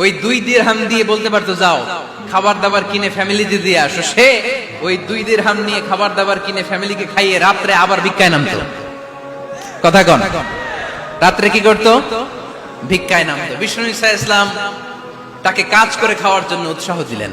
ওই দুই দিরহাম দিয়ে বলতে পারতো, যাও, খাবার দাবার কিনে ফ্যামিলিতে দিয়ে আসো। সে ওই দুই দিরহাম নিয়ে খাবার দাবার কিনে ফ্যামিলিকে খাইয়ে রাত্রে আবার ভিক্ষায় নামতো। কথা কন। রাত্রে কি করতো? ভিক্ষায় নামতো। বিষ্ণু ইসা ইসলাম তাকে কাজ করে খাওয়ার জন্য উৎসাহ দিলেন।